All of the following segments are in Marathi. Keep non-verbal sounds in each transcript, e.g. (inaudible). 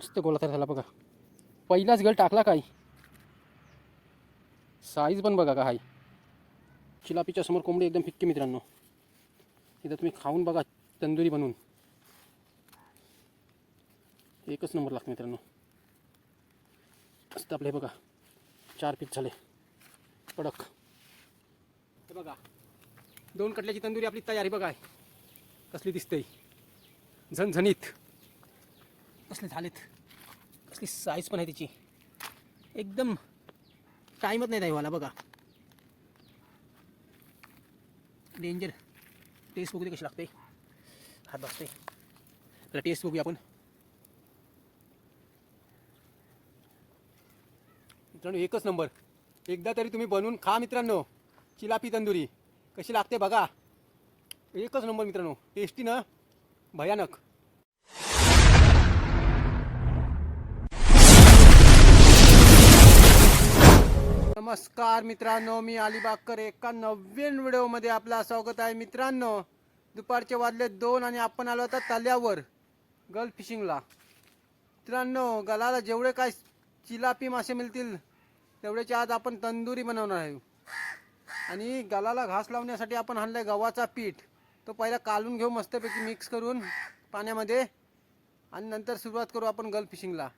मस्त गोलाकार झाला बघा. पहिलाच गल टाकला काय साईज पण बघा का हाय. चिलापीच्या समोर कोंबडी एकदम फिक्की मित्रांनो. इथं तुम्ही खाऊन बघा तंदुरी बनवून. एकच नंबर लागतो मित्रांनो. मस्त आपले बघा. चार पीस झाले. कडक. बघा. दोन कटल्याची तंदुरी आपली तयारी बघा. कसली दिसते झणझणीत. कसले झालेत? कसली साईज पण आहे तिची. एकदम टाईमच नाही द्यायवाला बघा. डेंजर टेस्ट बघू दे कशी लागते. हात बसते त्याला टेस्ट बघूया आपण. मित्रांनो एकच नंबर एकदा तरी तुम्ही बनवून खा मित्रांनो. चिलापी तंदुरी. कशी लागते बघा. एकच नंबर मित्रांनो. टेस्टी ना भयानक. नमस्कार मित्रांनो मी अलिबागकर एका नवीन व्हिडिओमध्ये आपला स्वागत आहे. मित्रांनो दुपारचे वाजले दोन आणि आपण आलो होता तल्यावर गल फिशिंगला. मित्रांनो गलाला जेवढे काय चिलापी मासे मिळतील तेवढेचे आज आपण तंदुरी बनवणार आहे. आणि गलाला घास लावण्यासाठी आपण आणलाय गव्हाचा पीठ. तो पहिला कालून घेऊ मस्तपैकी मिक्स करून पाण्यामध्ये आणि नंतर सुरुवात करू आपण गल फिशिंगला.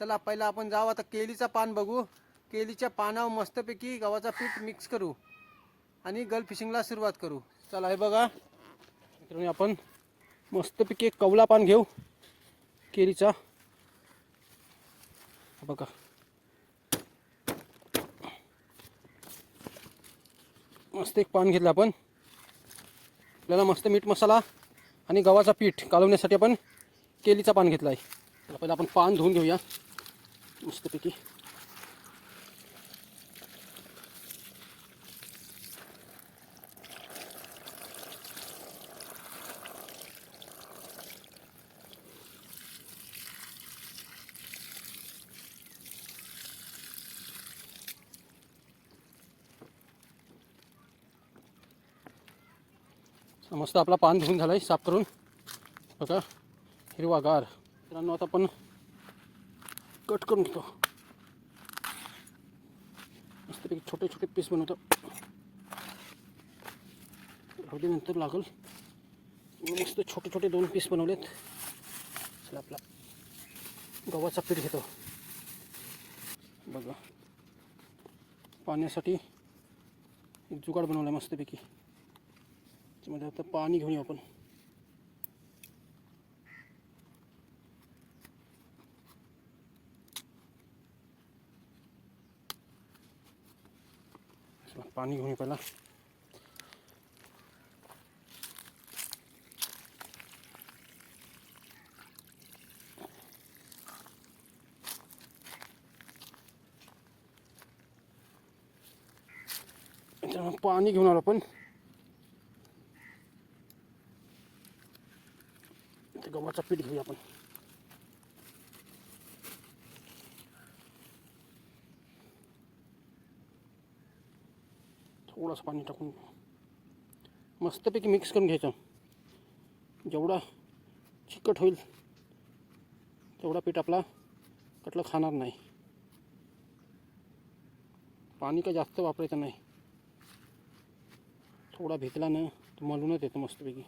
चला पहिला आपण जाऊ. आता केळीचा पान बघू. केळीच्या पानावर मस्तपैकी गव्हाचा पीठ मिक्स करू आणि गल फिशिंगला सुरुवात करू. चला हे बघा. मित्रांनो आपण मस्तपैकी एक कवला पान घेऊ. केळीचा. बघा. मस्त एक पान घेतलं आपण. आपल्याला मस्त मीठ मसाला आणि गव्हाचा पीठ कालवण्यासाठी आपण केळीचा पान घेतला आहे पहिला पहिलं आपण पान धुवून घेऊया. मस्तपैकी. मस्त आपला पान धुवून झाला आहे, साफ़ करून. बघा, हिरवागार. मित्रांनो, आता आपण कट करून घेतो. मस्तपैकी छोटे छोटे पीस बनवतो नंतर लागल. मस्त छोटे छोटे दोन पीस बनवलेत. चला, आपला गव्हाचा पीठ घेतो. बघा. पाण्यासाठी एक जुगाड बनवला मस्तपैकी. त्याच्यामध्ये आता पाणी घेऊन आपण. पाणी घेऊन पहिला. पाणी घेऊन आलो आपण ते गव्हाचा पीठ घेऊया आपण. थोडंसं पाणी टाकून मस्तपैकी मिक्स करून घ्यायचं. जेवढा चिकट होईल तेवढा पीठ आपला कटलं खाणार नाही. पाणी काय जास्त वापरायचं नाही. थोडा भिजला ना तर मलूनच येतं मस्तपैकी.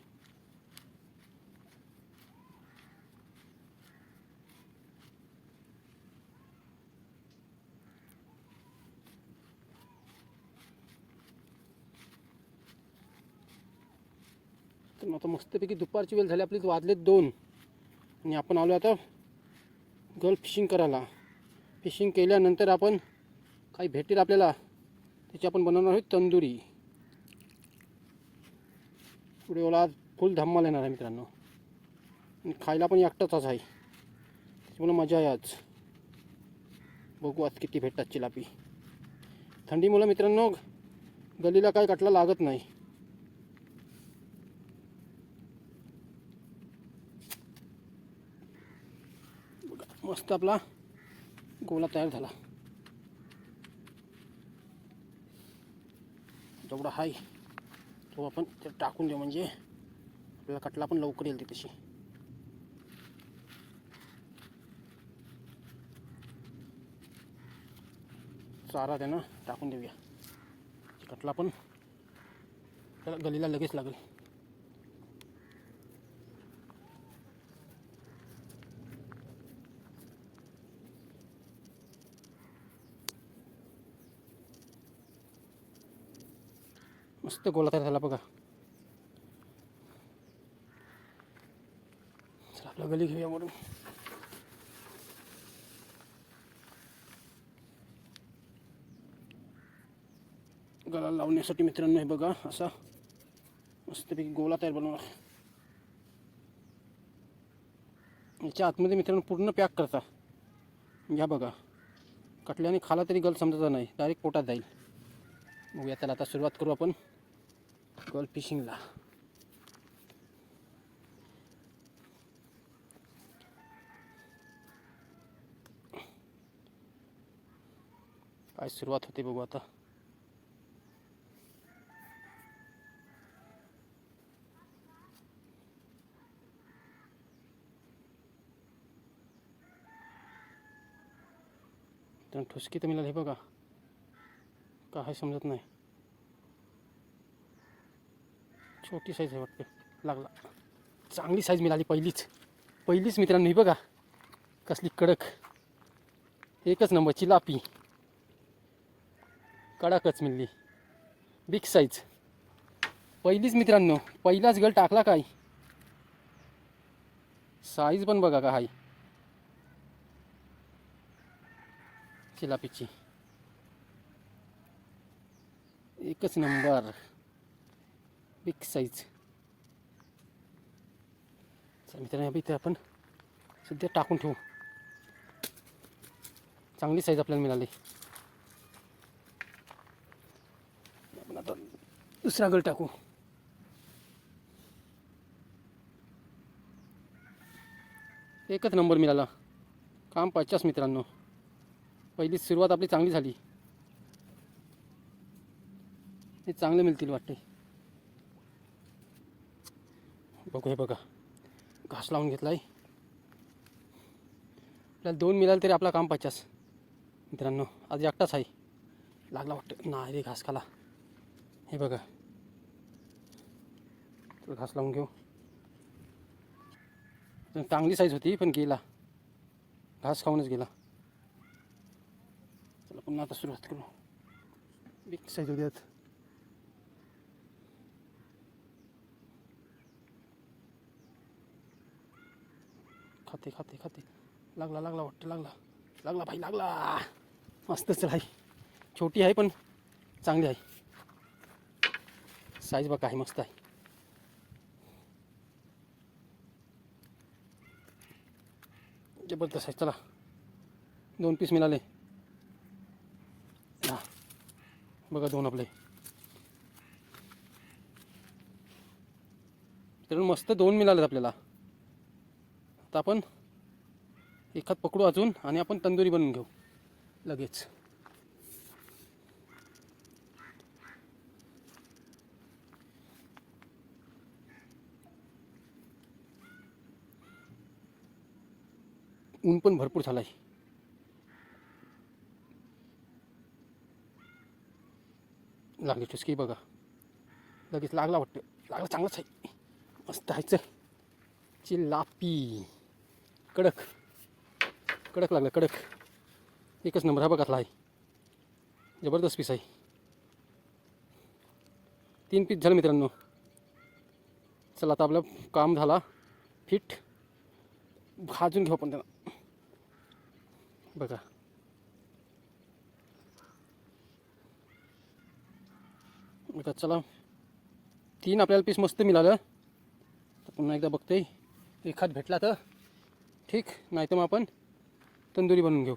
तर आता मस्तपैकी दुपारची वेळ झाली. आपली वाजलेत दोन. आणि आपण आलो आता गल फिशिंग करायला. फिशिंग केल्यानंतर आपण काही भेटेल आपल्याला. त्याची आपण बनवणार आहोत तंदुरी. पुढे ओला आज फुल धम्माला येणार आहे मित्रांनो. आणि खायला पण एकटाच आहे. त्याच्यामुळे मजा आहे आज. बघू आज किती भेटतात चिलापी. थंडीमुळं मित्रांनो गलीला काय कटला लागत नाही. मस्त आपला गोला तयार झाला. जेवढा हाय तो आपण ते टाकून देऊ म्हणजे आपल्याला कटला पण लवकर येईल ते तशी चारा त्यानं टाकून देऊया. कटला पण त्याला गलीला लगेच लागेल. मस्त गोला तयार झाला बघा. चला आपला गली घेऊया म्हणून. गला लावण्यासाठी मित्रांनो हे बघा असा मस्तपैकी गोला तयार बनवला याच्या आतमध्ये मित्रांनो पूर्ण पॅक करता. घ्या बघा. कटल्याने खाला तरी गल समजत नाही. डायरेक्ट पोटात जाईल. बघूया त्याला आता सुरुवात करू आपण. गल फिशिंगला. काय सुरुवात होते बघू आता. ठुसकी तर मिळाली हे बघा. काय समजत नाही. छोटी साईज आहे वाटते. लागला. चांगली साईज मिळाली पहिलीच. पहिलीच मित्रांनो ही बघा. कसली कडक. एकच नंबर चिलापी कडकच मिळली. बिग साईज पहिलीच मित्रांनो पहिलाच गळ टाकला काय? साईज पण बघा का हाय. चिलापीची एकच नंबर बिग साईज. चला मित्रांनो इथे आपण सध्या टाकून ठेवू. चांगली साईज आपल्याला मिळाली. आपण आता दुसरा गळ टाकू. एकच नंबर मिळाला. काम पचास मित्रांनो. पहिली सुरुवात आपली चांगली झाली. हे चांगले मिळतील वाटते बघू हे बघा. घास लावून घेतला आहे आपल्याला दोन मिळाले तरी आपला काम पचास. मित्रांनो आज एकटाच आहे. लागला वाटतं. नाही रे घास खाला. हे बघा. घास लावून घेऊ. चांगली साईज होती पण गेला. घास खाऊनच गेला. चला पुन्हा आता सुरुवात करू. बिग साईज होत्यात खाते खाते खाते. लागला लागला वाटतं लागला. लागला भाई लागला. मस्तच आहे. छोटी आहे पण चांगली आहे. साईज बघा आहे मस्त आहे. जबरदस्त आहे. चला. दोन पीस मिळाले. हा. बघा दोन आपले. तर मस्त दोन मिळालेत आपल्याला. आता आपण एखाद पकडू अजून आणि आपण तंदुरी बनवून घेऊ. लगेच. ऊन पण भरपूर झाला आहे लागली ठुसकी बघा. लगेच लागला वाटतं. लागला चांगलाच आहे. मस्त आहे. चल. चिल्लापी. कडक. कडक लागला कडक. एकच नंबर हा बघातला आहे. जबरदस्त पीस आहे. तीन पीस झालं मित्रांनो. चला आता आपलं काम झाला. फिट. भाजून घेऊ आपण त्यांना बघा. बघा चला. तीन आपल्याला पीस मस्त मिळालं. पुन्हा एकदा बघते एखाद भेटला तर. ठीक नाही तर मग आपण तंदुरी बनवून घेऊ.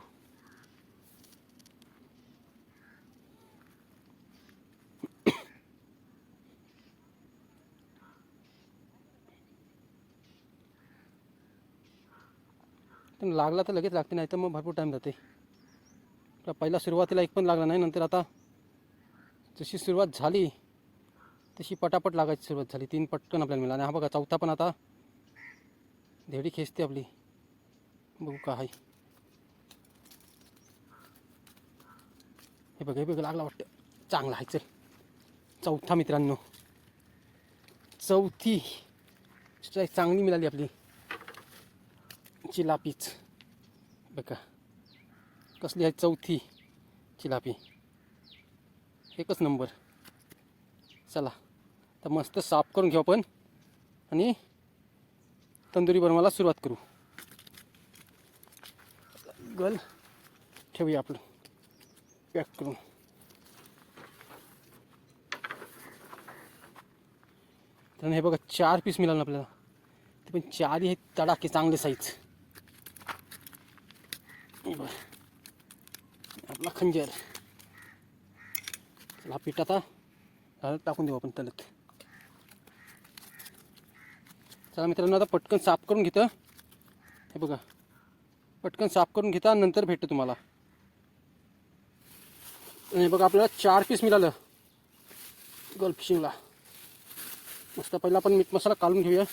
(coughs) पण लागला तर लगेच लागते नाही तर मग भरपूर टाईम जाते. पहिला सुरुवातीला एक पण लागला नाही नंतर आता जशी सुरुवात झाली तशी पटापट लागायची सुरुवात झाली. तीन पटकन आपल्याला मिळाला. आणि हा बघा चौथा पण आता धेडी खेचते आपली. बघू का आहे हे बघ हे बघ लागला वाटतं चांगला आहे चल चौथा मित्रांनो चौथी स्ट्राईक चांगली मिळाली आपली चिलापीच बघा कसली आहे चौथी चिलापी एकच नंबर चला तर मस्त साफ करून घेऊ आपण आणि तंदुरी बनवायला सुरुवात करू गल. ठेवूया आपलं. पॅक करून. तर हे बघा चार पीस मिळालं आपल्याला. ते पण चारही आहेत तडाखे चांगले साईज बरं. आपला खंजर. चला पीठ आता टाकून देऊ आपण तलत. चला मित्रांनो आता पटकन साफ करून घेतं. हे बघा. पटकन साफ़ करून घेता नंतर भेटतं तुम्हाला. आणि बघा चार पीस मिळालं. गल्फ फिशिंगला मस्त, पहिला आपण मीठ मसाला काढून घेऊया.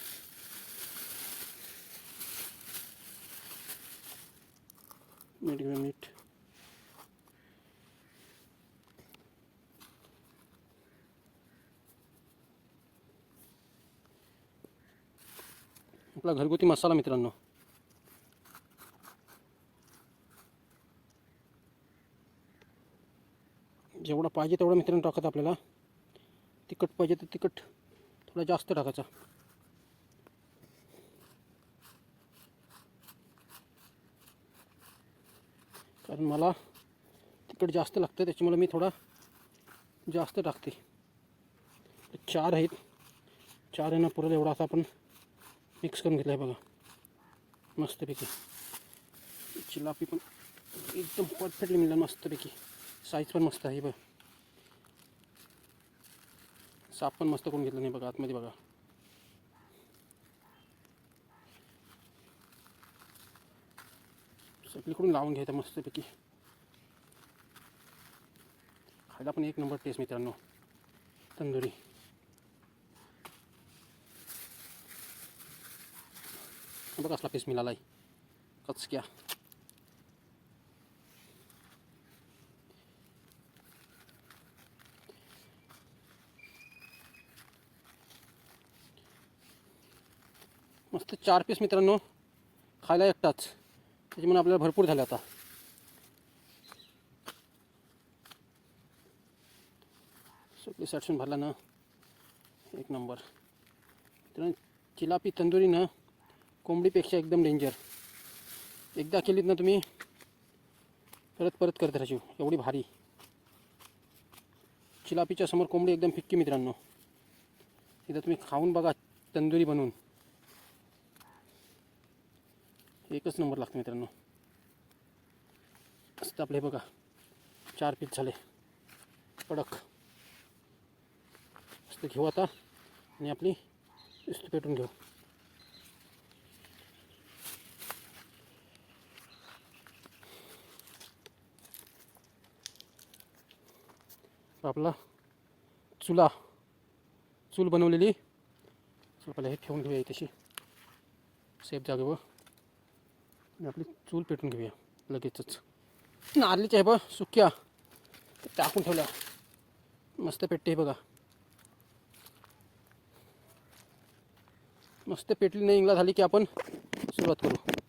मीठ घेऊया मीठ. आपला घरगुती मसाला मित्रांनो. जेवढा पाहिजे तेवढा मित्रांनो टाकत आपल्याला. तिखट पाहिजे तर तिखट थोडा जास्त टाकायचा. कारण मला तिखट जास्त लागतं त्याच्यामुळे मी थोडा जास्त टाकते. चार आहेत. चार यांना पुरेल एवढा असा आपण मिक्स करून घेतला आहे बघा. मस्तपैकी. चिलापी पण एकदम परफेक्टली मिळणार मस्तपैकी. साईज पण मस्त आहे बघ. साप पण मस्त करून घेतलं नाही बघा आतमध्ये बघा. सगळीकडून लावून घ्यायचं मस्तपैकी. खायला पण एक नंबर टेस्ट मित्रांनो. तंदुरी. बघा असला पीस मिळाला आहे कचक्या. मस्त चार पीस मित्रांनो खायला एकटाच त्याच्यामुळे आपल्याला भरपूर झाले आता. सुकली साठसून भरला ना. एक नंबर मित्रांनो चिलापी तंदुरी ना कोंबडीपेक्षा एकदम डेंजर एकदा केलीत ना तुम्ही परत परत करत राहायची एवढी भारी. चिलापीच्या समोर कोंबडी एकदम फिक्की मित्रांनो. एकदा तुम्ही खाऊन बघा तंदुरी बनवून. एकच नंबर लागतो मित्रांनो. मस्त आपले बघा. चार पीस झाले. कडक. मस्त घेऊ आता. आणि आपली इस्त पेटून घेऊ. आपला चुला. चूल बनवलेली. आपल्याला हे ठेवून घेऊया तशी सेफ जागेवर. आणि आपली चूल पेटून घेऊया लगेचच. नारळीच्या आहे बघ सुक्या. टाकून ठेवल्या. मस्त पेटते हे बघा. मस्त पेटली नाही इंगला झाली की आपण सुरुवात करू.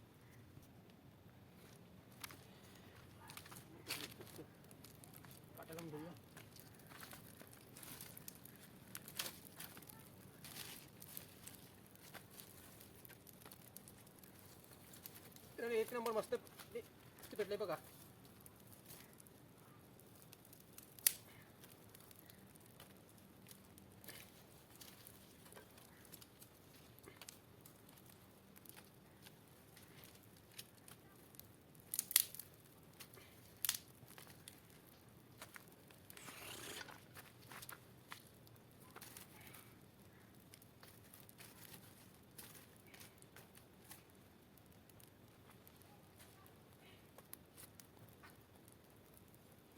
एक नंबर मस्त. मस्त पेटले बघा.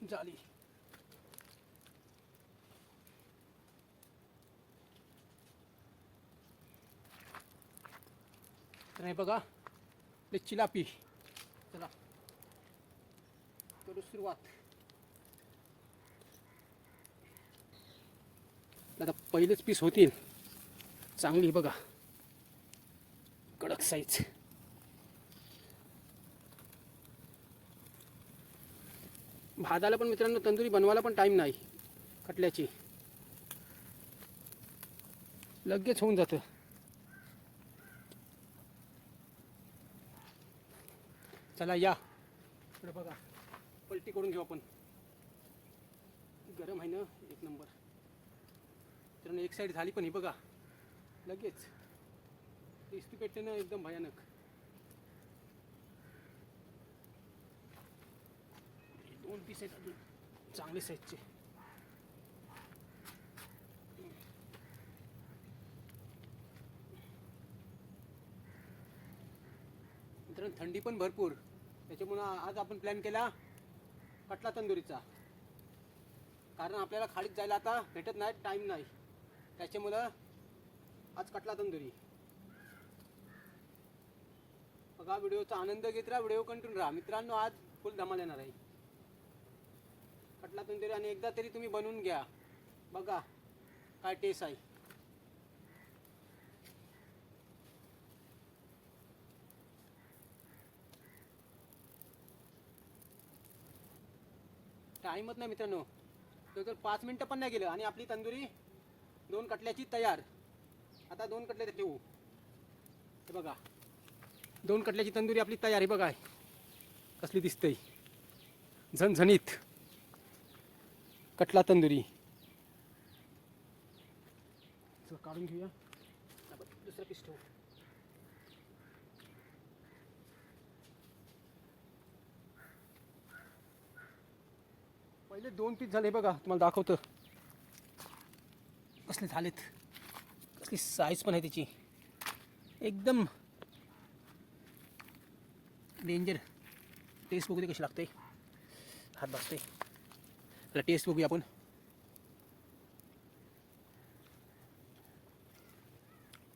झाली. तर हे बघा लिच्ची लापी चला. करू सुरुवात. आता पहिलेच पीस होतील. चांगली बघा. कडक साईज भाजायला पण मित्रांनो तंदुरी बनवायला पण टाईम नाही. कटल्याची लगेच होऊन जातं. चला या. इकडे बघा. पलटी करून घेऊ आपण. गरम आहे ना एक नंबर. मित्रांनो एक साईड झाली पण ही बघा. लगेच. टेस्टी पेटते ना एकदम भयानक. दोन पीस आहेत अजून. चांगले साईजचे मित्रांनो थंडी पण भरपूर. त्याच्यामुळं आज आपण प्लॅन केला कटला तंदुरीचा. कारण आपल्याला खाडीत जायला आता भेटत नाही टाईम नाही. त्याच्यामुळं आज कटला तंदुरी. बघा व्हिडिओचा आनंद घेत राहा व्हिडिओ कंटिन्यू राहा. मित्रांनो आज फुल धमाल येणार आहे. कटला तंदुरी आणि एकदा तरी तुम्ही बनवून घ्या. बघा काय टेस्ट आहे. टाईमच नाही मित्रांनो. तर पाच मिनटं पण नाही गेलं आणि आपली तंदुरी दोन कटल्याची तयार. आता दोन कटले ठेवू. हे बघा. दोन कटल्याची तंदुरी आपली तयार आहे बघा. कसली दिसतंय. झणझणीत. कटला तंदुरी. काढून घेऊया. दुसरा पीस ठेवू. पहिले दोन पीस झाले बघा तुम्हाला दाखवतं. कसले झालेत? कसली साईज पण आहे त्याची. एकदम डेंजर टेस्ट बघू दे कशी लागते हात बसते तर टेस्ट बघूया आपण.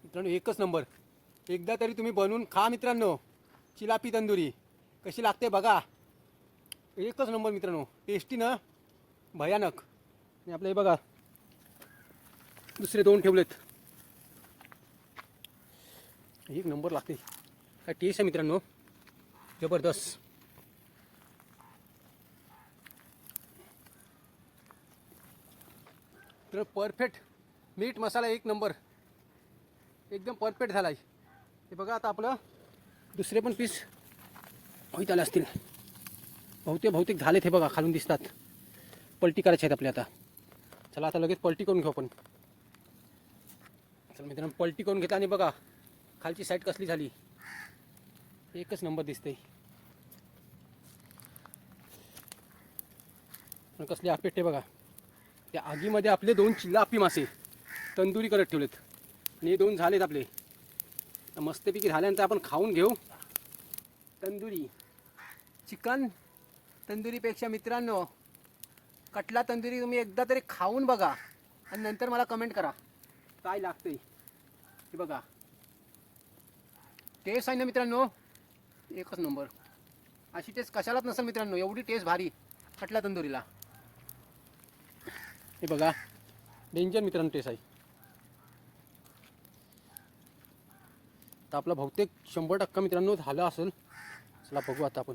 मित्रांनो एकच नंबर. एकदा तरी तुम्ही बनवून खा मित्रांनो. चिलापी तंदुरी. कशी लागते बघा. एकच नंबर मित्रांनो. टेस्टी ना भयानक. आणि आपलं हे बघा. दुसरे दोन ठेवलेत. एक नंबर लागते. काय टेस्ट आहे मित्रांनो? जबरदस्त. तर परफेक्ट मीठ मसाला एक नंबर. एकदम परफेक्ट झाला आहे हे बघा आता आपलं दुसरे पण पीस होईत आले असतील. बहुतेक बहुतेक झालेत हे बघा खालून दिसतात. पलटी करायची आहेत आपल्या आता. चला आता लगेच पलटी करून घेऊ आपण. चला मित्रांनो पलटी करून घेतला आणि बघा खालची साईड कसली झाली. एकच नंबर दिसते पण कसली आपेटे बघा. त्या आगीमध्ये आपले दोन चिल्लापी मासे तंदुरी करत ठेवलेत. आणि हे दोन झालेत आपले. मस्तपैकी झाल्यानंतर आपण खाऊन घेऊ. तंदुरी. चिकन तंदुरीपेक्षा मित्रांनो कटला तंदुरी तुम्ही एकदा तरी खाऊन बघा. आणि नंतर मला कमेंट करा. काय लागतंय? हे बघा. टेस्ट आहे ना मित्रांनो? एकच नंबर अशी टेस्ट कशालाच नसेल मित्रांनो. एवढी टेस्ट भारी कटला तंदुरीला. हे बघा. डेंजर मित्रांनो टेस्ट आहे तर आपला बहुतेक शंभर टक्का मित्रांनो झालं असेल. चला बघू आता आपण.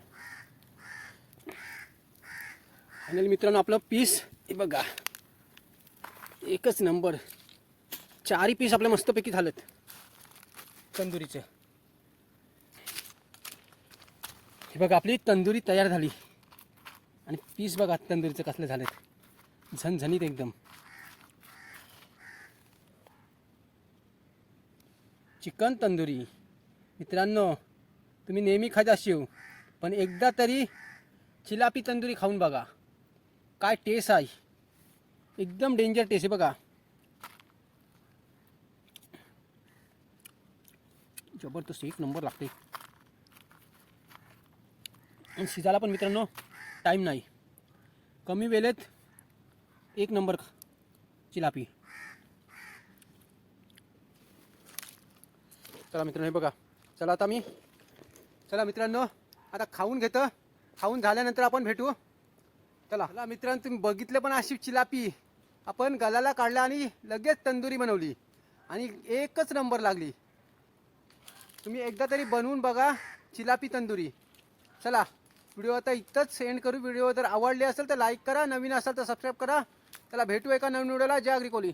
फायनल मित्रांनो आपलं पीस. हे बघा. एकच नंबर. चारही पीस आपल्या मस्तपैकी झालेत. तंदुरीचे. हे बघा आपली तंदुरी तयार झाली. आणि पीस बघा तंदुरीचं कसले झालेत. झणझणीत एकदम. चिकन तंदुरी. मित्रांनो तुम्ही नेहमी खात असाल पण एकदा तरी चिलापी तंदुरी खाऊन बघा. काय टेस्ट आहे. एकदम डेंजर टेस्ट आहे बघा. जबरदस्त एक नंबर लागते. आणि शिजायला पण मित्रांनो टाईम नाही. कमी वेळेत एक नंबर चिलापी चला मित्रांनो हे बघा. चला आता मी. चला मित्रांनो आता खाऊन घेतं. खाऊन झाल्यानंतर आपण भेटू. चला. चला मित्रांनो तुम्ही बघितलं पण अशी चिलापी आपण गलाला काढला आणि लगेच तंदुरी बनवली. आणि एकच नंबर लागली. तुम्ही एकदा तरी बनवून बघा चिलापी तंदुरी. चला. व्हिडिओ आता इथंच एंड करू. व्हिडिओ जर आवडले असेल तर लाईक करा. नवीन असाल तर सबस्क्राईब करा. त्याला भेटू एका नवीन व्हिडिओला. जय अग्रिकोली